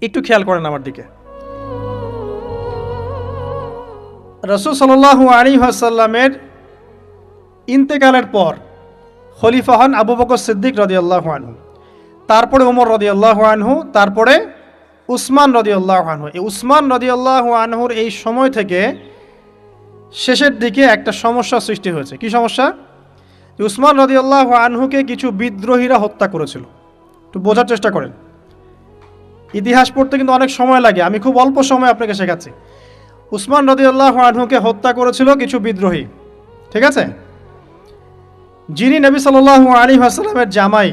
একটু খেয়াল করেন আমার দিকে। রসুল সাল্লাহ আলী আসাল্লামের ইন্তেকালের পর খলিফা হন আবু বকর সিদ্দিক রদিয়াল্লাহ আনহু। তারপরে ওমর রদিয়াল্লাহ আনহু, তারপরে উসমান রদিয়াল্লাহ আনহু। এই উসমান রদিয়াল্লাহ আনহুর এই সময় থেকে শেষের দিকে একটা সমস্যা সৃষ্টি হয়েছে। কি সমস্যা? উসমান রদিয়াল্লাহ আনহুকে কিছু বিদ্রোহীরা হত্যা করেছিল। একটু বোঝার চেষ্টা করেন। ইতিহাস পড়তে কিন্তু অনেক সময় লাগে। আমি খুব অল্প সময় আপনাকে শেখাচ্ছি। উসমান রদিউল্লাহ আনহুকে হত্যা করেছিল কিছু বিদ্রোহী। ঠিক আছে? যিনি নবী সাল্লাহ আলী আসালামের জামাই,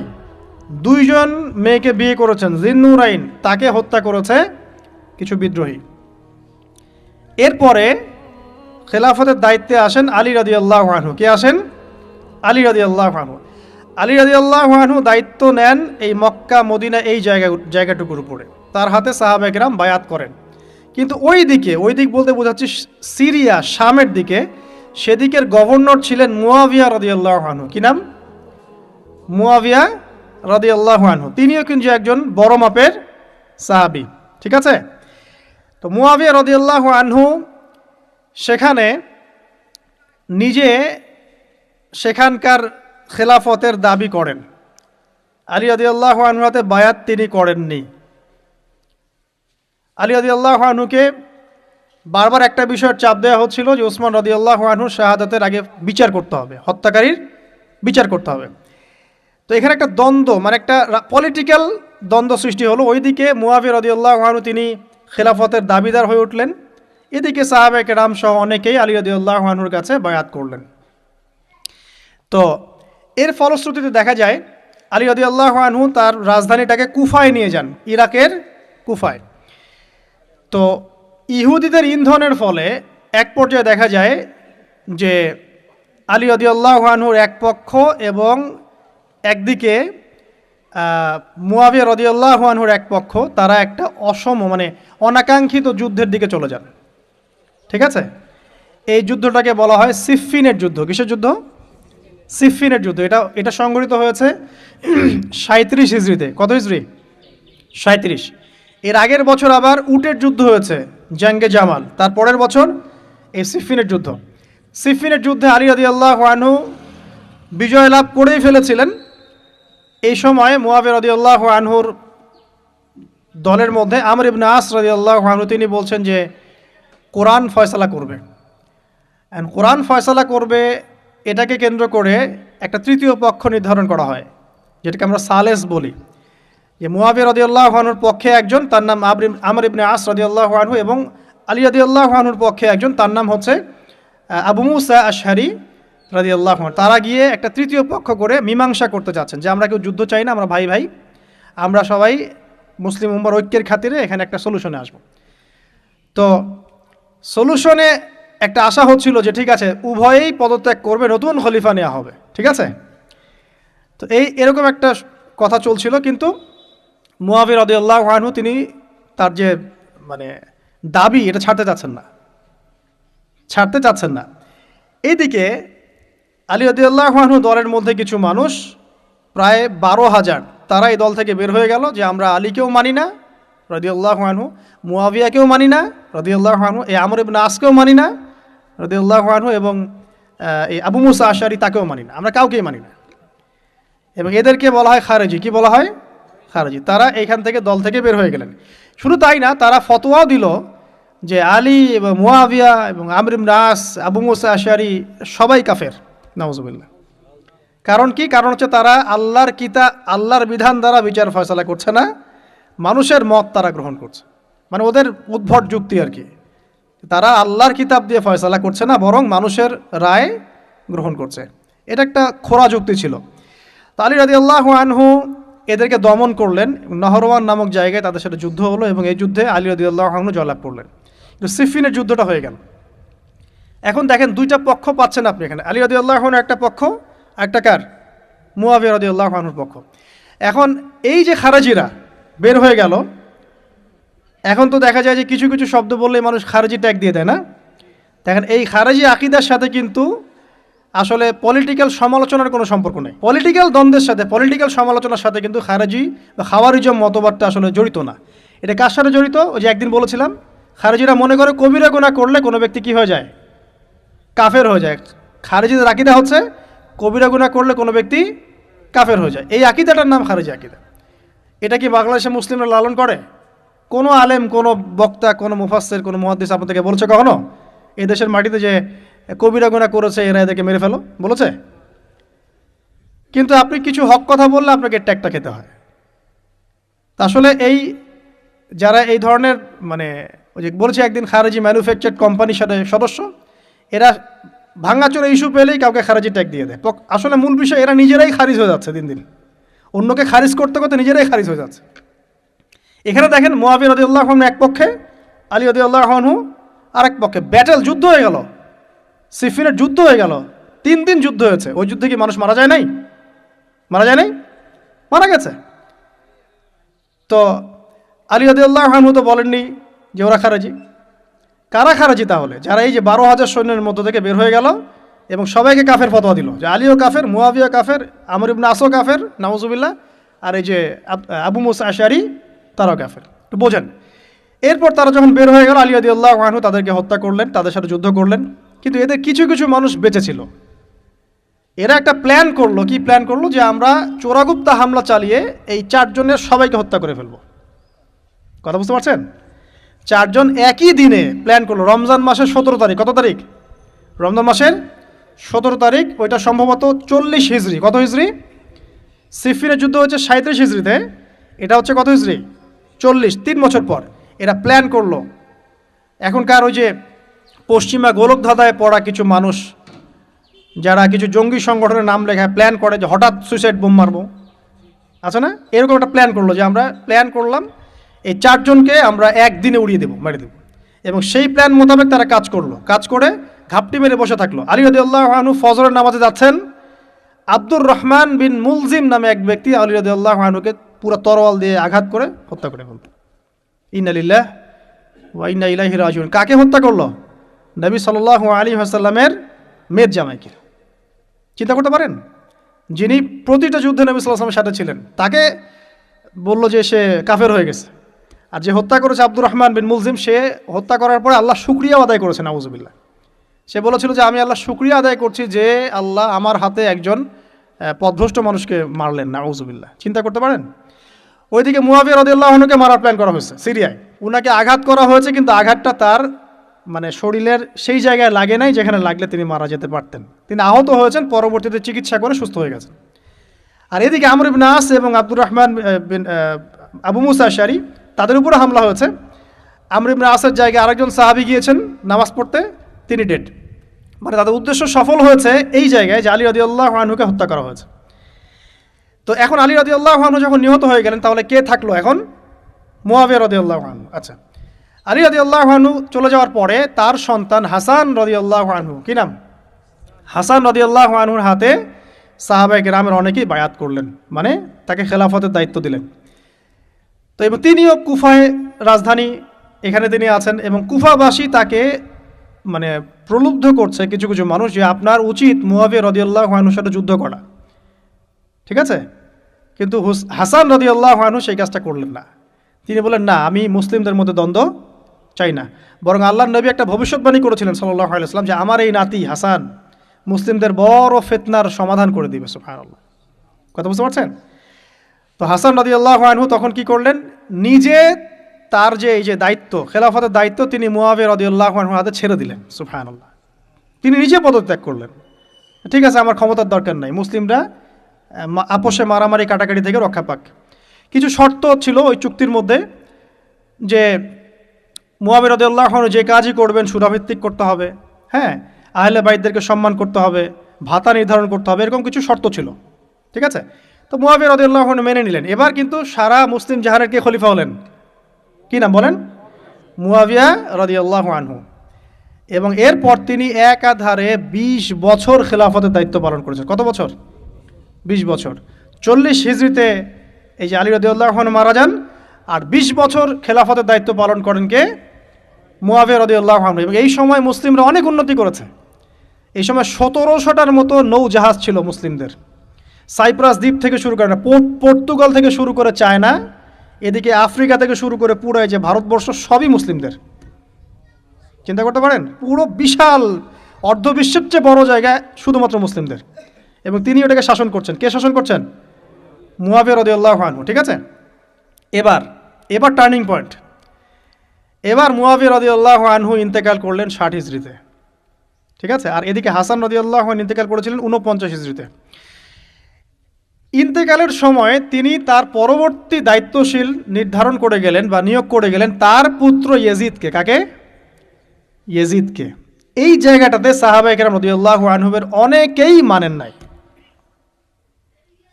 দুইজন মেয়েকে বিয়ে করেছেন, জিন্নুরাইন, তাকে হত্যা করেছে কিছু বিদ্রোহী। এরপরে খেলাফতের দায়িত্বে আসেন আলী রাদি আল্লাহ আনহু। কে আসেন? আলী রাদি আল্লাহ আনহু। আলী রাদি আল্লাহ আনহু দায়িত্ব নেন এই মক্কা, মদিনা এই জায়গা, জায়গাটুকুর উপরে। তার হাতে সাহাবেকরাম বায়াত করেন। কিন্তু ওই দিকে, ওই দিক বলতে বোঝাচ্ছি সিরিয়া, শামের দিকে, সেদিকের গভর্নর ছিলেন মুয়াবিয়া রদিয়াল্লাহ আনহু। কি নাম? মুয়াবিয়া রদিয়াল্লাহ আনহু। তিনিও কিন্তু একজন বড় মাপের সাহাবি। ঠিক আছে? তো মুয়াবিয়া রদিয়াল্লাহ আনহু সেখানে নিজে সেখানকার খেলাফতের দাবি করেন। আলী রদিয়াল্লাহ আনহুতে বায়াত তিনি করেননি। আলী রদি আল্লাহ আনহুকে বারবার একটা বিষয়ের চাপ দেওয়া হচ্ছিল যে ওসমান রদি আল্লাহ আনহু শাহাদাতের আগে বিচার করতে হবে, হত্যাকারীর বিচার করতে হবে। তো এখানে একটা দ্বন্দ্ব মানে একটা পলিটিক্যাল দ্বন্দ্ব সৃষ্টি হলো। ওইদিকে মুয়াবি রদি আল্লাহ আনহু তিনি খেলাফতের দাবিদার হয়ে উঠলেন। এদিকে সাহাবেক রাম সহ অনেকেই আলী রদি আল্লাহ আনহুর কাছে বায়াত করলেন। তো এর ফলশ্রুতিতে দেখা যায়, আলী রদি আল্লাহ আনহু তার রাজধানীটাকে কুফায় নিয়ে যান, ইরাকের কুফায়। তো ইহুদিদের ইন্ধনের ফলে এক পর্যায়ে দেখা যায় যে আলী রদিউল্লাহানহুর এক পক্ষ এবং একদিকে মুয়াবিয়া রদিউল্লাহানহুর এক পক্ষ, তারা একটা অসম মানে অনাকাঙ্ক্ষিত যুদ্ধের দিকে চলে যান। ঠিক আছে? এই যুদ্ধটাকে বলা হয় সিফিনের যুদ্ধ। কিসের যুদ্ধ? সিফিনের যুদ্ধ। এটা এটা সংগঠিত হয়েছে সাঁত্রিশ হিজড়িতে। কত হিজড়ি? সাঁত্রিশ এর আগের বছর আবার উটের যুদ্ধ হয়েছে, জাঙ্গে জামাল। তার পরের বছর এই সিফিনের যুদ্ধ। সিফিনের যুদ্ধে আলী রদি আল্লাহ আনহু বিজয় লাভ করেই ফেলেছিলেন। এই সময় মোয়াবে রদি আল্লাহ আনহুর দলের মধ্যে আমর ইবনে আস রদি আল্লাহ আনহু, তিনি বলছেন যে, কোরআন ফয়সালা করবে। অ্যান্ড কোরআন ফয়সালা করবে এটাকে কেন্দ্র করে একটা তৃতীয় পক্ষ নির্ধারণ করা হয়, যেটাকে আমরা সালেস বলি। যে মুয়াবির রদিউল্লাহ আনহুর পক্ষে একজন, তার নাম আবরিম আমর ইবনে আস রদিউল্লাহ আনহু এবং আলী রদিউল্লাহ আনহুর পক্ষে একজন, তার নাম হচ্ছে আবু মুসা আশহারি রদিউল্লাহ তারা গিয়ে একটা তৃতীয় পক্ষ করে মীমাংসা করতে যাচ্ছেন, যে আমরা কেউ যুদ্ধ চাই না, আমরা ভাই ভাই, আমরা সবাই মুসলিম উম্মার ঐক্যের খাতিরে এখানে একটা সলিউশনে আসব। তো সলিউশনে একটা আশা হচ্ছিল যে ঠিক আছে, উভয়েই পদত্যাগ করবে, নতুন খলিফা নেওয়া হবে। ঠিক আছে? তো এই এরকম একটা কথা চলছিল, কিন্তু মুয়াবির রদিউল্লাহ আনহু তিনি তার যে মানে দাবি, এটা ছাড়তে চাচ্ছেন না। ছাড়তে চাচ্ছেন না। এইদিকে আলী রদিউল্লাহ আনহু দলের মধ্যে কিছু মানুষ, প্রায় বারো হাজার, তারা এই দল থেকে বের হয়ে গেল যে আমরা আলীকেও মানি না রদিউল্লাহ আনহু মুয়াবিয়াকেও মানি না রদিউল্লাহ আনহু, এই আমর ইবনে আসকেও মানি না রদিউল্লাহ আনহু এবং এই আবু মুসা আশারি তাকেও মানি না। আমরা কাউকেই মানি না। এবং এদেরকে বলা হয় খারেজি। কি বলা হয়? খারেজি। তারা এইখান থেকে দল থেকে বের হয়ে গেলেন। শুধু তাই না, তারা ফতোয়াও দিল যে আলী এবং মুয়াবিয়া এবং আমরিম রাস আবু মুসা আশারি সবাই কাফের। নওয়াজবিল্লা কারণ কি? কারণ হচ্ছে তারা আল্লাহর কিতা, আল্লাহর বিধান দ্বারা বিচার ফয়সলা করছে না। মানুষের মত তারা গ্রহণ করছে। মানে ওদের উদ্ভট যুক্তি আর কি। তারা আল্লাহর কিতাব দিয়ে ফয়সলা করছে না, বরং মানুষের রায় গ্রহণ করছে। এটা একটা খোরা যুক্তি ছিল। তো আলী রাজি আল্লাহ আনহু এদেরকে দমন করলেন, নহরওয়ান নামক জায়গায় তাদের সাথে যুদ্ধ হলো এবং এই যুদ্ধে আলী রদিউল্লাহ আহমু জয়লাভ করলেন। কিন্তু সিফিনের যুদ্ধটা হয়ে গেল। এখন দেখেন দুইটা পক্ষ পাচ্ছেন আপনি এখানে। আলী রদিউল্লাহ একটা পক্ষ একটা কার? মুয়াবি রদিউল্লাহ আহনুর পক্ষ। এখন এই যে খারাজিরা বের হয়ে গেল এখন তো দেখা যায় যে কিছু কিছু শব্দ বললে মানুষ খারাজি ট্যাগ দিয়ে দেয় না? দেখেন, এই খারেজি আকিদার সাথে কিন্তু আসলে পলিটিক্যাল সমালোচনার কোনো সম্পর্ক নেই। পলিটিক্যাল দ্বন্দ্বের সাথে পলিটিক্যাল সমালোচনার সাথে কিন্তু খারাজি বা খাওয়ারিজম মতবাদটা আসলে জড়িত না। এটা কার সাথে জড়িত? ওই যে একদিন বলেছিলাম, খারেজিরা মনে করে কবিরা গুণা করলে কোনো ব্যক্তি কি হয়ে যায়? কাফের হয়ে যায়। খারেজিদের আকিদা হচ্ছে, কবিরা গুণা করলে কোনো ব্যক্তি কাফের হয়ে যায়। এই আকিদাটার নাম খারেজি আকিদা। এটা কি বাংলাদেশে মুসলিমরা লালন করে? কোনো আলেম, কোনো বক্তা, কোনো মুফাসের কোনো মহাদিস আপনাদেরকে বলছে কখনো? এই দেশের মাটিতে যে কবিরা গুণা করেছে, এরা এদেরকে মেরে ফেলো, বলেছে? কিন্তু আপনি কিছু হক কথা বললে আপনাকে ট্যাগটা খেতে হয়। তা আসলে এই যারা এই ধরনের মানে ওই যে বলেছে একদিন খারেজি ম্যানুফ্যাকচার কোম্পানির সাথে সদস্য, এরা ভাঙাচোরা ইস্যু পেলেই কাউকে খারেজি ট্যাগ দিয়ে দেয়। আসলে মূল বিষয়, এরা নিজেরাই খারিজ হয়ে যাচ্ছে দিন দিন। অন্যকে খারিজ করতে করতে নিজেরাই খারিজ হয়ে যাচ্ছে। এখানে দেখেন মোয়াবির রদিউল্লাহ এক পক্ষে, আলী রদিউল্লাহ আর এক পক্ষে। ব্যাটেল যুদ্ধ হয়ে গেল। সিফিনের যুদ্ধ হয়ে গেল। তিন দিন যুদ্ধ হয়েছে। ওই যুদ্ধে কি মানুষ মারা যায় নাই? মারা যায় নাই? মারা গেছে। তো আলী রদিউল্লাহ তো বলেননি যে ওরা খারাজি। কারা খারাজি তাহলে? যারা এই যে বারো হাজার সৈন্যের মধ্য থেকে বের হয়ে গেল এবং সবাইকে কাফের ফতোয়া দিল। যে আলীও কাফের মুয়াবিয়া কাফের, আমর ইবনা আসো কাফের, নাউজুবিল্লাহ, আর এই যে আবু মুসা আশারি তারাও কাফের। বোঝেন। এরপর তারা যখন বের হয়ে গেল, আলী আদিউল্লাহ আনহু তাদেরকে হত্যা করলেন, তাদের সাথে যুদ্ধ করলেন। কিন্তু এদের কিছু কিছু মানুষ বেঁচে ছিল। এরা একটা প্ল্যান করল। কি প্ল্যান করল? যে আমরা চোরাগুপ্তা হামলা চালিয়ে এই চারজনের সবাইকে হত্যা করে ফেলব। কথা বুঝতে পারছেন? চারজন একই দিনে প্ল্যান করল। রমজান মাসের সতেরো তারিখ, কত তারিখ? রমজান মাসের সতেরো তারিখ, ওইটা সম্ভবত চল্লিশ হিজড়ি কত হিজড়ি সিফিনের যুদ্ধ হচ্ছে সাঁত্রিশ হিজড়িতে এটা হচ্ছে কত হিজড়ি চল্লিশ, তিন বছর পর এরা প্ল্যান করল। এখনকার ওই যে পশ্চিমা গোলকধাঁধায় পড়া কিছু মানুষ, যারা কিছু জঙ্গি সংগঠনের নাম লেখা প্ল্যান করে যে হঠাৎ সুইসাইড বোম মারবো। আছে না? এরকম একটা প্ল্যান করল যে আমরা প্ল্যান করলাম, এই চারজনকে আমরা একদিনে উড়িয়ে দেবো, মেরে দেবো। এবং সেই প্ল্যান মোতাবেক তারা কাজ করল। কাজ করে ঘাপটি মেরে বসে থাকল। আলী রদি আল্লাহ আনু ফজরের নামাজে যাচ্ছেন, আব্দুর রহমান বিন মুলজিম নামে এক ব্যক্তি আলী রদি আল্লাহ আনুকে পুরো তরোয়াল দিয়ে আঘাত করে হত্যা করে ফেলল ইনালিল্লাহ ওয়া ইন্না ইলাইহি রাজিউন। কাকে হত্যা করল? নবী সাল্লাল্লাহু আলী হাসাল্লামের মেয়ের জামাইকে। চিন্তা করতে পারেন? যিনি প্রতিটা যুদ্ধে নবী সাল্লাহ আসলামের সাথে ছিলেন তাকে বলল যে সে কাফের হয়ে গেছে। আর যে হত্যা করেছে আব্দুর রহমান বিন মুলজিম সে হত্যা করার পরে আল্লাহ শুক্রিয়া আদায় করেছে নাউজুবিল্লাহ সে বলেছিল যে আমি আল্লাহ শুক্রিয়া আদায় করছি যে আল্লাহ আমার হাতে একজন আহ, পথভ্রষ্ট মানুষকে মারলেন নাউজুবিল্লাহ চিন্তা করতে পারেন? ওইদিকে মুয়াবিয়া রদিউল্লাহনুকে মারার প্ল্যান করা হয়েছে সিরিয়ায়। উনাকে আঘাত করা হয়েছে, কিন্তু আঘাতটা তার মানে শরীরের সেই জায়গায় লাগে নাই যেখানে লাগলে তিনি মারা যেতে পারতেন। তিনি আহত হয়েছেন, পরবর্তীতে চিকিৎসা করে সুস্থ হয়ে গেছেন। আর এদিকে আমর আস এবং আব্দুর রহমান বিন আবু মুসা শারি তাদের উপরে হামলা হয়েছে। আমর ইবনে আসের জায়গায় আরেকজন সাহাবি গিয়েছেন নামাজ পড়তে, তিনি ডেড মানে তাদের উদ্দেশ্য সফল হয়েছে এই জায়গায় যে আলী রদিউল্লাহ আনহুকে হত্যা করা হয়েছে। তো এখন আলী রদিউল্লাহ আনহু যখন নিহত হয়ে গেলেন, তাহলে কে থাকল এখন? মুয়াবিয়া রদিউল্লাহ আনহু। আচ্ছা। আলী রদিউল্লাহ আনহু চলে যাওয়ার পরে তার সন্তান হাসান রদিউল্লাহ আনহু। কি নাম? হাসান রদিউল্লাহ আনহুর হাতে সাহাবাই গ্রামের অনেকেই বায়াত করলেন। মানে তাকে খেলাফতের দায়িত্ব দিলেন। তো এবং তিনিও কুফায় রাজধানী এখানে তিনি আছেন এবং কুফাবাসী তাকে মানে প্রলুব্ধ করছে কিছু কিছু মানুষ যে আপনার উচিত মুয়াবিয়া রদিউল্লাহ আনহুর সাথে যুদ্ধ করা। ঠিক আছে? কিন্তু হুস- হাসান রদিউল্লাহ আনহু সেই কাজটা করলেন না। তিনি বলেন না, আমি মুসলিমদের মধ্যে দ্বন্দ্ব চাই না। বরং আল্লাহ নবী একটা ভবিষ্যৎবাণী করেছিলেন সাল্লাহ আলাইসলাম যে আমার এই নাতি হাসান মুসলিমদের বড় ফেতনার সমাধান করে দিবে সুফান আল্লাহ কথা বুঝতে পারছেন? তো হাসান নদী আল্লাহ আনহু তখন কি করলেন? নিজে তার যে এই যে দায়িত্ব, খেলাফতের দায়িত্ব তিনি মুয়াবে রদিউল্লাহ আনহু হাতে ছেড়ে দিলেন সুফান আল্লাহ তিনি নিজে পদত্যাগ করলেন। ঠিক আছে, আমার ক্ষমতার দরকার নাই। মুসলিমরা আপোষে মারামারি কাটাকাটি থেকে রক্ষা পাক। কিছু শর্ত ছিল ওই চুক্তির মধ্যে যে মুয়াবির রদুল্লাহ যে কাজই করবেন, সুরাভিত্তিক করতে হবে হ্যাঁ? আহলে বাইদদেরকে সম্মান করতে হবে, ভাতা নির্ধারণ করতে হবে, এরকম কিছু শর্ত ছিল। ঠিক আছে? তো মুয়াবির রদুল্লাহ মেনে নিলেন। এবার কিন্তু সারা মুসলিম জাহারের কে খলিফা হলেন? কি নাম বলেন? মুয়াবিয়া রদিয়াল্লাহ আনহু। এবং এরপর তিনি একাধারে বিশ বছর খেলাফতের দায়িত্ব পালন করেছেন। কত বছর? বিশ বছর। চল্লিশ হিজড়িতে এই যে আলী রদিউল্লাহ মারা যান আর বিশ বছর খেলাফতের দায়িত্ব পালন করেন কে? মুয়াবিয়া রদিউল্লাহ এবং এই সময় মুসলিমরা অনেক উন্নতি করেছে। এই সময় সতেরোশোটার মতো নৌ জাহাজ ছিল মুসলিমদের। সাইপ্রাস দ্বীপ থেকে শুরু করে পর্তুগাল থেকে শুরু করে চায়না, এদিকে আফ্রিকা থেকে শুরু করে পুরো এই যে ভারতবর্ষ সবই মুসলিমদের। চিন্তা করতে পারেন? পুরো বিশাল, অর্ধবিশ্বের চেয়ে বড় জায়গায় শুধুমাত্র মুসলিমদের। এবং তিনি ওটাকে শাসন করছেন। কে শাসন করছেন? মুয়াবির রদিউল্লাহ আনহু, ঠিক আছে? এবার এবার টার্নিং পয়েন্ট এবার মুয়াবির রদিউল্লাহ আনহু ইন্তেকাল করলেন ষাট হিজড়িতে। ঠিক আছে? আর এদিকে হাসান রদিউল্লাহ ইন্তেকাল করেছিলেন উনপঞ্চাশ হিজড়িতে। ইন্তেকালের সময় তিনি তার পরবর্তী দায়িত্বশীল নির্ধারণ করে গেলেন বা নিয়োগ করে গেলেন তার পুত্র ইয়েজিদকে। কাকে? ইয়েজিদকে। এই জায়গাটাতে সাহাবা একরাম রদিউল্লাহ আনহুবের অনেকেই মানেন নাই।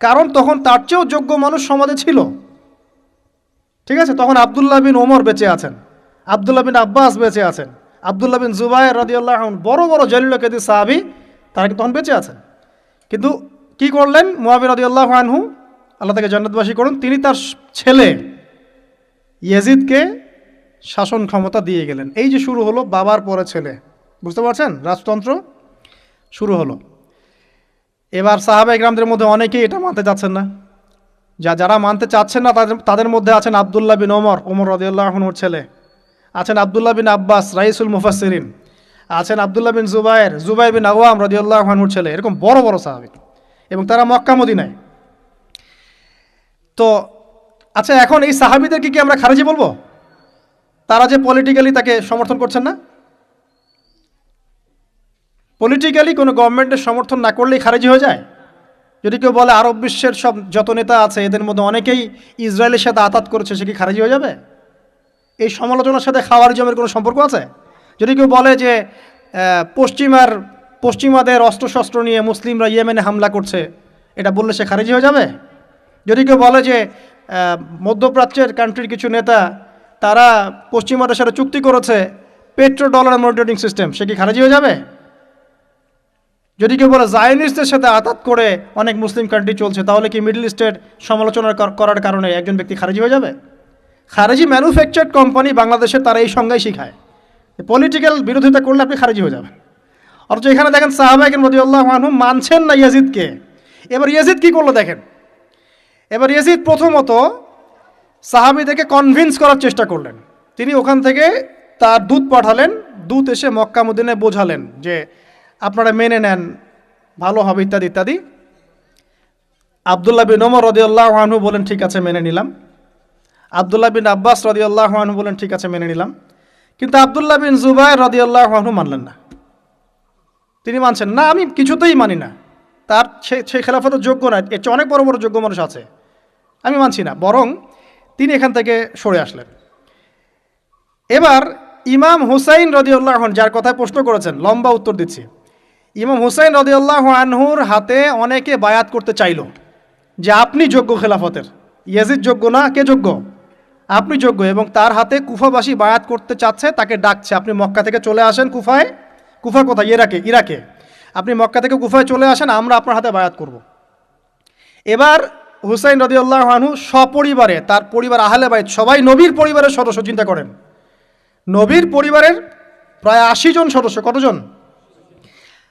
কারণ তখন তার চেয়েও যোগ্য মানুষ সমাজে ছিল। ঠিক আছে? তখন আবদুল্লাহ বিন ওমর বেঁচে আছেন। আবদুল্লাহ বিন আব্বাস বেঁচে আছেন। আবদুল্লাহ বিন জুবাইর রদিউল্লাহ বড় বড় জলিল কেদি সাহাবি, তারা কিন্তু তখন বেঁচে আছেন। কিন্তু কি করলেন? মুয়াবির রদিউল্লাহ আনহু, আল্লাহ তাকে জান্নাতবাসী করুন, তিনি তার ছেলে ইয়েজিদকে শাসন ক্ষমতা দিয়ে গেলেন। এই যে শুরু হলো, বাবার পরে ছেলে। বুঝতে পারছেন? রাজতন্ত্র শুরু হলো। এবার সাহাবা ইকরামদের মধ্যে অনেকেই এটা মানতে চাচ্ছেন না। যা যারা মানতে চাচ্ছেন না, তাদের তাদের মধ্যে আছেন আবদুল্লাহ বিন ওমর ওমর রদিউল্লাহনুর ছেলে। আছেন আবদুল্লাহ বিন আব্বাস, রাইসুল মুফাসসিরিন। আছেন আবদুল্লাহ বিন জুবাইর জুবাই বিন আওয়াম রদিউল্লাহনুর ছেলে। এরকম বড় বড় সাহাবি। এবং তারা মক্কা, মদিনায়। তো আচ্ছা এখন এই সাহাবিদেরকে কি আমরা খারেজি বলব? তারা যে পলিটিক্যালি তাকে সমর্থন করছেন না? পলিটিক্যালি কোনো গভর্নমেন্টের সমর্থন না করলেই খারেজি হয়ে যায়? যদি কেউ বলে আরব বিশ্বের সব যত নেতা আছে, এদের মধ্যে অনেকেই ইসরায়েলের সাথে আতাত করেছে, সে কি খারেজি হয়ে যাবে? এই সমালোচনার সাথে খাওয়ার জমের কোনো সম্পর্ক আছে? যদি কেউ বলে যে পশ্চিমার, পশ্চিমাদের অস্ত্রশস্ত্র নিয়ে মুসলিমরা ইয়েমেনে হামলা করছে, এটা বললে সে খারিজি হয়ে যাবে? যদি কেউ বলে যে মধ্যপ্রাচ্যের কান্ট্রির কিছু নেতা, তারা পশ্চিমাদের সাথে চুক্তি করেছে পেট্রো ডলার মনিটরিং সিস্টেম সে কি খারিজি হয়ে যাবে? যদি কেউ বলে জায়নিস্টদের সাথে আতাত করে অনেক মুসলিম কান্ট্রি চলছে, তাহলে কি মিডল ইস্টের সমালোচনা করার কারণে একজন ব্যক্তি খারিজি হয়ে যাবে? খারেজি ম্যানুফ্যাকচার্ড কোম্পানি বাংলাদেশে তারা এই সংজ্ঞাই শিখায় পলিটিক্যাল বিরোধিতা করলে আপনি খারিজি হয়ে যাবেন। অথচ এখানে দেখেন সাহাবাহিকের মধ্যে আল্লাহ আনহু মানছেন না ইয়াজিদকে। এবার ইয়াজিদ কি করল দেখেন? এবার ইয়াজিদ প্রথমত সাহাবিদেরকে কনভিন্স করার চেষ্টা করলেন। তিনি ওখান থেকে তার দুধ পাঠালেন, দূত এসে মক্কা মদিনে বোঝালেন যে আপনারা মেনে নেন, ভালো হবে ইত্যাদি ইত্যাদি। আবদুল্লাহ বিন ওমর রদিউল্লাহ আনহু বলেন, ঠিক আছে, মেনে নিলাম। আবদুল্লাহ বিন আব্বাস রদিউল্লাহ আনহু বলেন, ঠিক আছে, মেনে নিলাম। কিন্তু আবদুল্লাহ বিন জুবাই রদিউল্লাহ আনহু মানলেন না। তিনি মানছেন, না, আমি কিছুতেই মানি না। তার সেই সে খেলাফতের যোগ্য না, এর চেয়ে অনেক বড় বড় যোগ্য মানুষ আছে। আমি মানছি না। বরং তিনি এখান থেকে সরে আসলেন। এবার ইমাম হুসাইন রদিউল্লাহ যার কথায় প্রশ্ন করেছেন, লম্বা উত্তর দিচ্ছি। ইমাম হুসাইন রদিউল্লাহ আনহুর হাতে অনেকে বায়াত করতে চাইল যে আপনি যোগ্য খেলাফতের। ইয়াজিদ যোগ্য না? কে যোগ্য? আপনি যোগ্য এবং তার হাতে কুফাবাসী বায়াত করতে চাচ্ছে, তাকে ডাকছে। আপনি মক্কা থেকে চলে আসেন কুফায়? কুফা কোথায়? ইরাকে। ইরাকে। আপনি মক্কা থেকে কুফায় চলে আসেন, আমরা আপনার হাতে বায়াত করব। এবার হুসাইন রদিউল্লাহ আনহু সপরিবারে, তার পরিবার আহলে বাইত, সবাই নবীর পরিবারের সদস্য, চিন্তা করেন। নবীর পরিবারের প্রায় আশি জন সদস্য, কতজন?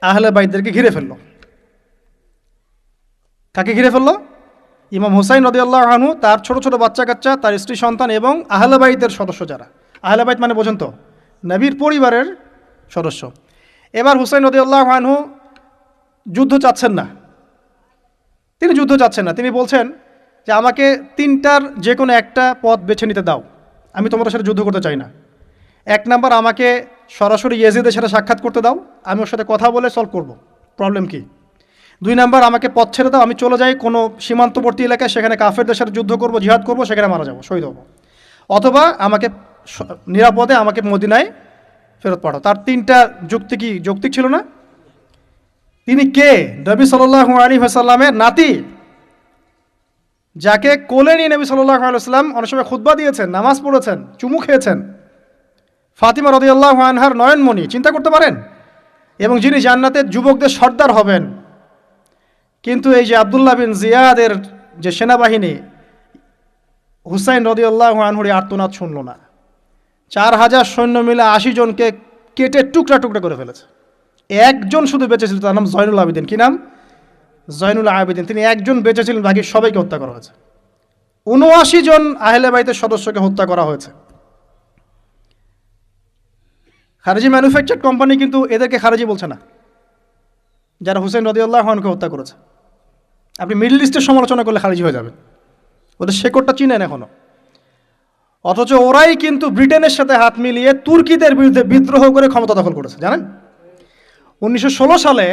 আহলে বাইদদেরকে ঘিরে ফেলল। কাকে ঘিরে ফেলল? ইমাম হুসাইন রদিয়াল্লাহ আনহু, তার ছোট ছোট বাচ্চা কাচ্চা তার স্ত্রী, সন্তান এবং আহলে বাইতের সদস্য যারা। আহলে বাইত মানে বোঝেন তো, নবীর পরিবারের সদস্য। এবার হুসাইন রদিয়াল্লাহ আনহু যুদ্ধ চাচ্ছেন না। তিনি যুদ্ধ চাচ্ছেন না। তিনি বলছেন যে, আমাকে তিনটার যে কোনো একটা পথ বেছে নিতে দাও। আমি তোমাদের সাথে যুদ্ধ করতে চাই না। এক নাম্বার, আমাকে সরাসরি ইয়েজিদের সাথে সাক্ষাৎ করতে দাও, আমি ওর সাথে কথা বলে সলভ করব। প্রবলেম কি? দুই নাম্বার, আমাকে পথ ছেড়ে দাও, আমি চলে যাই কোনো সীমান্তবর্তী এলাকায়, সেখানে কাফেরদের সাথে যুদ্ধ করব, জিহাদ করব, সেখানে মারা যাব, শহীদ হব। অথবা আমাকে নিরাপদে আমাকে মদিনায় ফেরত পাঠাও। তার তিনটা যুক্তি কি, যৌক্তিক ছিল না? তিনি কে? নবী সাল্লাহ আলী হাসাল্লামের নাতি। যাকে কোলে নিয়ে নবী সাল্লাহ আলাইসাল্লাম অনেক সময় খুদ্া দিয়েছেন, নামাজ পড়েছেন, চুমু খেয়েছেন। ফাতিমা রদিয়াল্লাহ আনহার নয়নমণি, চিন্তা করতে পারেন? এবং যিনি জান্নাতের যুবকদের সর্দার হবেন, কিন্তু এই যে আবদুল্লাহ বিন জিয়াদের যে সেনাবাহিনী, হুসাইন রদিউল্লাহ আনহুরি আর্তনাদ শুনল না। চার হাজার সৈন্য মিলে আশি জনকে কেটে টুকরা টুকরা করে ফেলেছে। একজন শুধু বেঁচে ছিল তার নাম জয়নুল আবেদিন। কি নাম? জয়নুল আবেদিন। তিনি একজন বেঁচে ছিলেন বাকি সবাইকে হত্যা করা হয়েছে। উনআশি জন আহলে বাইতের সদস্যকে হত্যা করা হয়েছে। খারেজি ম্যানুফ্যাকচার কোম্পানি কিন্তু এদেরকে খারেজি বলছে না, যারা হুসেন রদিউল্লাহ হত্যা করেছে। আপনি মিডল ইস্টের সমালোচনা করলে খারিজি হয়ে যাবে ওদের শেকড়টা চিনেন এখনও অথচ ওরাই কিন্তু ব্রিটেনের সাথে হাত মিলিয়ে তুর্কিদের বিরুদ্ধে বিদ্রোহ করে ক্ষমতা দখল করেছে, জানেন? উনিশশো ষোলো সালে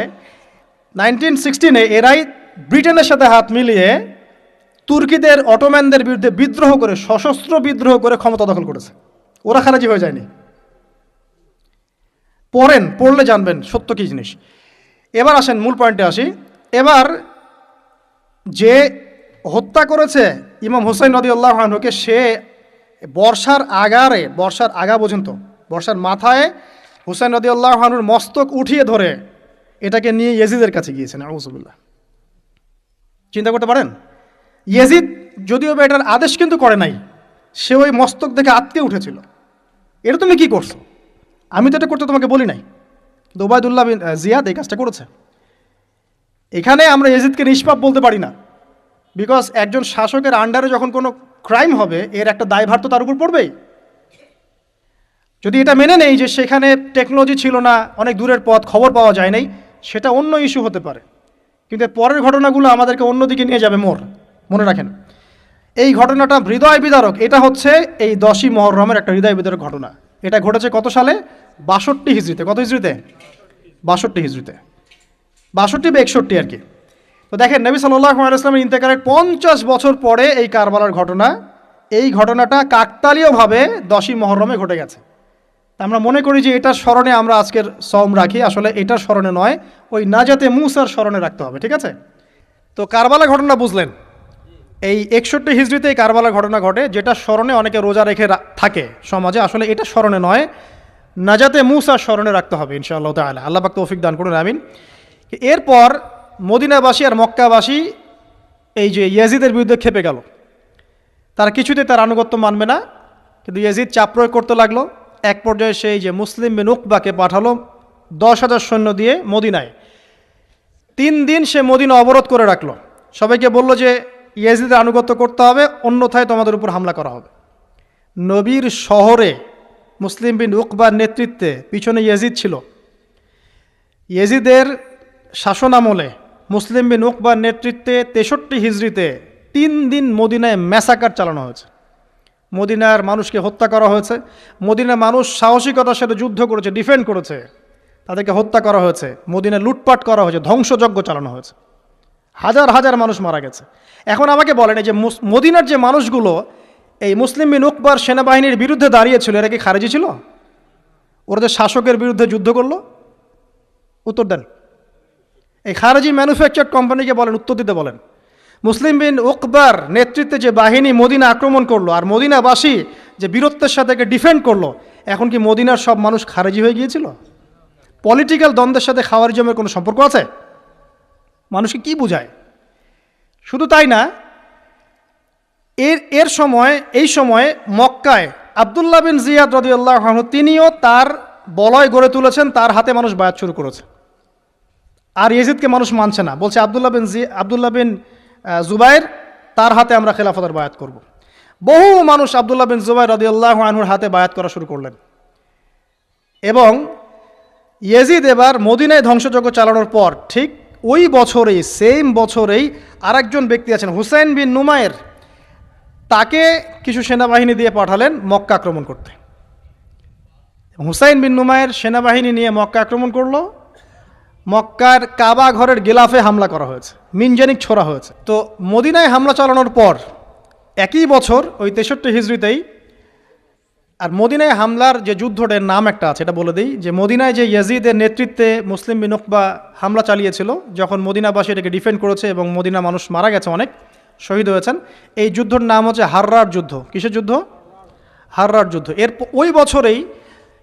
নাইনটিন সিক্সটিনে এরাই ব্রিটেনের সাথে হাত মিলিয়ে তুর্কিদের, অটোম্যানদের বিরুদ্ধে বিদ্রোহ করে সশস্ত্র বিদ্রোহ করে ক্ষমতা দখল করেছে। ওরা খারাজি হয়ে যায়নি। পড়েন, পড়লে জানবেন সত্য কী জিনিস। এবার আসেন মূল পয়েন্টে আসি। এবার যে হত্যা করেছে ইমাম হুসাইন নদী আল্লাহ আনহুকে, সে বর্ষার আগারে, বর্ষার আগা পর্যন্ত, বর্ষার মাথায় হুসাইন নদী আল্লাহ আনহুর মস্তক উঠিয়ে ধরে এটাকে নিয়ে ইয়েজিদের কাছে গিয়েছেন আউজুবিল্লাহ চিন্তা করতে পারেন? ইয়েজিদ যদিও বা এটার আদেশ কিন্তু করে নাই, সে ওই মস্তক দেখে আটকে উঠেছিল। এটা তুমি কি করছ? আমি তো এটা করতে তোমাকে বলি নাই। কিন্তু ওবায়দুল্লাহ বিন জিয়াদ এই কাজটা করেছে। এখানে আমরা ইয়েজিদকে নিষ্পাপ বলতে পারি না। বিকজ একজন শাসকের আন্ডারে যখন কোনো ক্রাইম হবে, এর একটা দায়ভার তো তার উপর পড়বেই। যদি এটা মেনে নেই যে সেখানে টেকনোলজি ছিল না, অনেক দূরের পথ, খবর পাওয়া যায় নাই, সেটা অন্য ইস্যু হতে পারে। কিন্তু পরের ঘটনাগুলো আমাদেরকে অন্যদিকে নিয়ে যাবে মোর মনে রাখেন। এই ঘটনাটা হৃদয় বিদারক। এটা হচ্ছে এই দশই মহরমের একটা হৃদয় বিদারক ঘটনা। এটা ঘটেছে কত সালে? বাষট্টি হিজড়িতে, কত হিজড়িতে? বাষট্টি হিজড়িতে। বাষট্টি বা একষট্টি আর কি। তো দেখেন, নবী সাল্লাহ আলাইসলামের ইন্তেকালের পঞ্চাশ বছর পরে এই কারবালার ঘটনা, এই ঘটনাটা কাকতালীয়ভাবে দশই মহরমে ঘটে গেছে। আমরা মনে করি যে এটার স্মরণে আমরা আজকের সম রাখি। আসলে এটার স্মরণে নয়, ওই নাজাতে মুসার স্মরণে রাখতে হবে, ঠিক আছে? তো কারবালা ঘটনা বুঝলেন। এই একষট্টি হিজড়িতে এই কারবালা ঘটনা ঘটে, যেটা স্মরণে অনেকে রোজা রেখে থাকে সমাজে। আসলে এটা স্মরণে নয় নাজাতে মুসার স্মরণে রাখতে হবে ইনশাআল্লাহ তাহলে আল্লাহ পাক তৌফিক দান করুন, আমিন। এরপর মদিনাবাসী আর মক্কাবাসী এই যে ইয়াজিদের বিরুদ্ধে খেপে গেল। তারা কিছুতে তার আনুগত্য মানবে না, কিন্তু ইয়াজিদ চাপ প্রয়োগ করতে লাগল। এক পর্যায়ে সেই যে মুসলিম বিন উকবাকে পাঠালো দশ হাজার সৈন্য দিয়ে মদিনায়। তিন দিন সে মদিনা অবরোধ করে রাখল। সবাইকে বলল যে, ইয়াজিদের আনুগত্য করতে হবে, অন্যথায় তোমাদের উপর হামলা করা হবে। নবীর শহরে মুসলিম বিন উকবার নেতৃত্বে পিছনে ইয়াজিদ ছিল। ইয়েজিদের শাসনামলে মুসলিম বিন উকবার নেতৃত্বে তেষট্টি হিজড়িতে তিন দিন মদিনায় ম্যাসাকার চালানো হয়েছে। মদিনার মানুষকে হত্যা করা হয়েছে। মদিনার মানুষ সাহসিকতার সাথে যুদ্ধ করেছে ডিফেন্ড করেছে। তাদেরকে হত্যা করা হয়েছে। মদিনায় লুটপাট করা হয়েছে, ধ্বংসযজ্ঞ চালানো হয়েছে। হাজার হাজার মানুষ মারা গেছে। এখন আমাকে বলেন এই যে মদিনার যে মানুষগুলো এই মুসলিম বিন উকবার সেনাবাহিনীর বিরুদ্ধে দাঁড়িয়েছিল। এরা কি খারেজি ছিল? ওরা যে শাসকের বিরুদ্ধে যুদ্ধ করল? উত্তর দেন। এই খারাজি ম্যানুফ্যাকচার কোম্পানিকে বলেন, উত্তর দিতে বলেন। মুসলিম বিন উকবার নেতৃত্বে যে বাহিনী মদিনা আক্রমণ করল আর মদিনাবাসী যে বীরত্বের সাথে ডিফেন্ড করল, এখন কি মদিনার সব মানুষ খারেজি হয়ে গিয়েছিল? পলিটিক্যাল দ্বন্দ্বের সাথে খাওয়ারিজমের কোনো সম্পর্ক আছে? মানুষকে কি বোঝায়? শুধু তাই না এর এর সময়, এই সময় মক্কায় আবদুল্লাহ বিন জিয়াদ রদিউল্লাহ তিনিও তার বলয় গড়ে তুলেছেন, তার হাতে মানুষ বায়াত শুরু করেছে। আর ইয়েজিদকে মানুষ মানছে না। বলছে আবদুল্লাহ বিন জি, আবদুল্লাহ বিন জুবাইর, তার হাতে আমরা খেলাফতার বায়াত করব। বহু মানুষ আবদুল্লাহ বিন জুবাইর রদিউল্লাহ আনহুর হাতে বায়াত করা শুরু করলেন। এবং ইয়েজিদ এবার মদিনায় ধ্বংসযজ্ঞ চালানোর পর ঠিক ওই বছরেই সেম বছরেই আরেকজন ব্যক্তি আছেন, হুসাইন বিন নুমায়ের। তাকে কিছু সেনাবাহিনী দিয়ে পাঠালেন মক্কা আক্রমণ করতে। হুসাইন বিন নুমায়ের সেনাবাহিনী নিয়ে মক্কা আক্রমণ করল। মক্কার কাবা ঘরের গেলাফে হামলা করা হয়েছে, মিনজানিক ছোড়া হয়েছে। তো মদিনায় হামলা চালানোর পর একই বছর, ওই তেষট্টি হিজড়িতেই, আর মদিনায় হামলার যে যুদ্ধটার নাম একটা আছে, এটা বলে দিই, যে মদিনায় যে ইয়াজিদের নেতৃত্বে মুসলিম বিনুকবা হামলা চালিয়েছিল, যখন মদিনাবাসী এটাকে ডিফেন্ড করেছে এবং মদিনা মানুষ মারা গেছে অনেক শহীদ হয়েছেন। এই যুদ্ধর নাম হচ্ছে হাররার যুদ্ধ। কিসের যুদ্ধ? হাররার যুদ্ধ। এর ওই বছরেই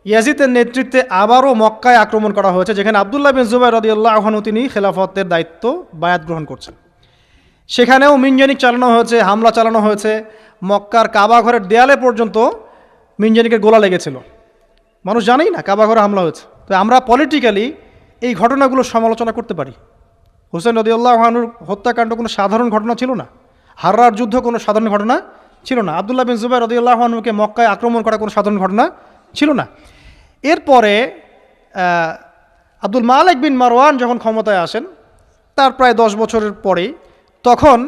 ইয়াজিদের নেতৃত্বে আবারও মক্কায় আক্রমণ করা হয়েছে, যেখানে আবদুল্লাহ বিন জুবাই রদিউল্লাহ আহনু তিনি খেলাফতের দায়িত্ব বায়াত গ্রহণ করছেন। সেখানেও মিনজানিক চালানো হয়েছে, হামলা চালানো হয়েছে। মক্কার কাবা ঘরের দেয়ালে পর্যন্ত মিনজানিকের গোলা লেগেছিল। মানুষ জানেই না, কাবা ঘরে হামলা হয়েছে। তো আমরা পলিটিক্যালি এই ঘটনাগুলো সমালোচনা করতে পারি। হোসেন রদিউল্লাহ আহনুর হত্যাকাণ্ড কোনো সাধারণ ঘটনা ছিল না। হাররার যুদ্ধ কোনো সাধারণ ঘটনা ছিল না। আবদুল্লাহ বিন জুবাই রদিউল্লাহ মক্কায় আক্রমণ করা কোনো সাধারণ ঘটনা ছিল না। এরপরে আব্দুল মালিক বিন মারওয়ান যখন ক্ষমতায় আসেন, তার প্রায় দশ বছরের পরেই, তখন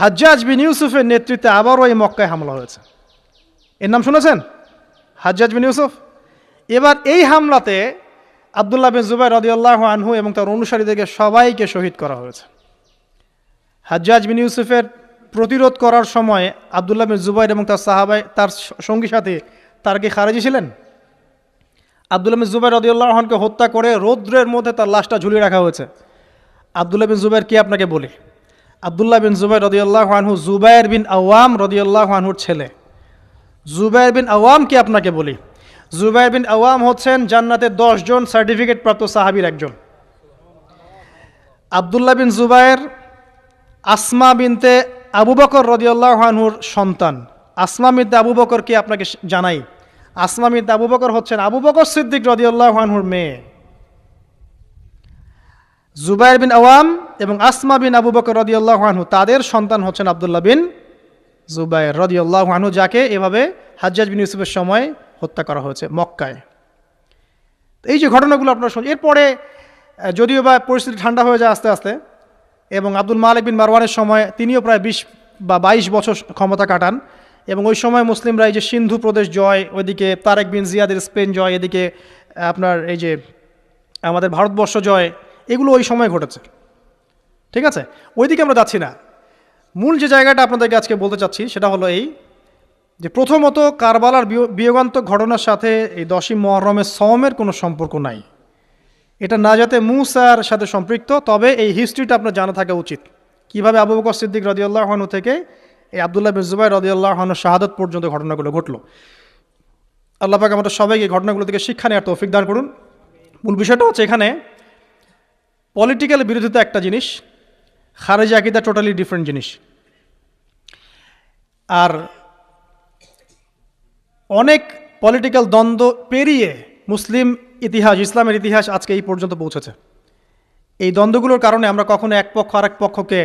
হাজ্জাজ বিন ইউসুফের নেতৃত্বে আবারও এই মক্কায় হামলা হয়েছে। এর নাম শুনেছেন? হাজ্জাজ বিন ইউসুফ। এবার এই হামলাতে আবদুল্লাহ বিন জুবাই রদিউল্লাহ আনহু এবং তার অনুসারীদেরকে সবাইকে শহীদ করা হয়েছে। হাজ্জাজ বিন ইউসুফের প্রতিরোধ করার সময় আবদুল্লাহ বিন জুবাইর এবং তার সাহাবাই তার সঙ্গী সাথে, তার কি খারেজি ছিলেন? আবদুল্লাহ বিন জুবাইর রদিউল্লাহনকে হত্যা করে রৌদ্রের মধ্যে তার লাশটা ঝুলিয়ে রাখা হয়েছে। আবদুল্লাহ বিন জুবাইর কি আপনাকে বলি? আবদুল্লাহ বিন জুবাইর রদিউল্লাহ আনহু জুবাইর বিন আওয়াম রদিউল্লাহ আনহুর ছেলে। জুবাইর বিন আওয়াম কি আপনাকে বলি? জুবাইর বিন আওয়াম হচ্ছেন জান্নাতের জন সার্টিফিকেট প্রাপ্ত সাহাবীর একজন। আবদুল্লাহ বিন জুবাইর আসমা বিনতে আবু বকর রদিউল্লাহ আনহুর সন্তান। আসমা বিনতে আবু বকরকে আপনাকে জানাই? আসমা বিনতে আবু বকর হচ্ছেন আবু বকর সিদ্দিক রদিউল্লাহ আনহুর মেয়ে। জুবাইর বিন আওয়াম এবং আসমা বিন আবু বকর রদিউল্লাহ আনহু, তাদের সন্তান হচ্ছেন আবদুল্লাহ বিন জুবাইর রদিউল্লাহ আনহু, যাকে এভাবে হাজ্জাজ বিন ইউসুফের সময় হত্যা করা হয়েছে মক্কায়। এই যে ঘটনাগুলো আপনারা শুন এরপরে যদিও বা পরিস্থিতি ঠান্ডা হয়ে যায় আস্তে আস্তে এবং আব্দুল মালিক বিন মারওয়ানের সময় তিনিও প্রায় বিশ বা বাইশ বছর ক্ষমতা কাটান। এবং ওই সময় মুসলিমরা এই যে সিন্ধু প্রদেশ জয়, ওইদিকে তারেক বিন জিয়াদের স্পেন জয়, এদিকে আপনার এই যে আমাদের ভারতবর্ষ জয়, এগুলো ওই সময় ঘটেছে। ঠিক আছে? ওইদিকে আমরা যাচ্ছি না। মূল যে জায়গাটা আপনাদেরকে আজকে বলতে চাচ্ছি, সেটা হলো এই যে প্রথমত কারবালার বিয়- বিয়োগান্তক ঘটনার সাথে এই দশই মহরমের সওমের কোনো সম্পর্ক নাই। এটা না যাতে মুসার সাথে সম্পৃক্ত, তবে এই হিস্ট্রিটা আপনার জানা থাকা উচিত। কীভাবে আবু বকর সিদ্দিক রদিউল্লাহনু থেকে এই আবদুল্লাহ বিন জুবাই রদিউল্লাহনু শাহাদত পর্যন্ত ঘটনাগুলো ঘটলো। আল্লাহ পাক আমাদের সবাইকে এই ঘটনাগুলো থেকে শিক্ষা নেওয়ার তৌফিক দান করুন। মূল বিষয়টা হচ্ছে এখানে পলিটিক্যাল বিরোধিতা একটা জিনিস, খারেজি আকিদা টোটালি ডিফারেন্ট জিনিস। আর অনেক পলিটিক্যাল দ্বন্দ্ব পেরিয়ে মুসলিম ইতিহাস, ইসলামের ইতিহাস আজকে এই পর্যন্ত পৌঁছেছে। এই দ্বন্দ্বগুলোর কারণে আমরা কখনো এক পক্ষ আরেক পক্ষকে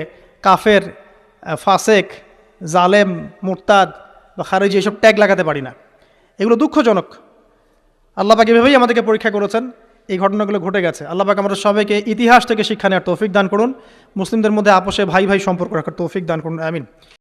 কাফের ফাসেক, জালেম, মুরতাদ বা খারেজি এসব ট্যাগ লাগাতে পারি না। এগুলো দুঃখজনক। আল্লাহ পাক এভাবেই আমাদেরকে পরীক্ষা করেছেন। এই ঘটনাগুলো ঘটে গেছে। আল্লাহ পাক আমাদের সবাইকে ইতিহাস থেকে শিক্ষা নেওয়ার তৌফিক দান করুন। মুসলিমদের মধ্যে আপোষে ভাই ভাই সম্পর্ক রাখার তৌফিক দান করুন। আমিন।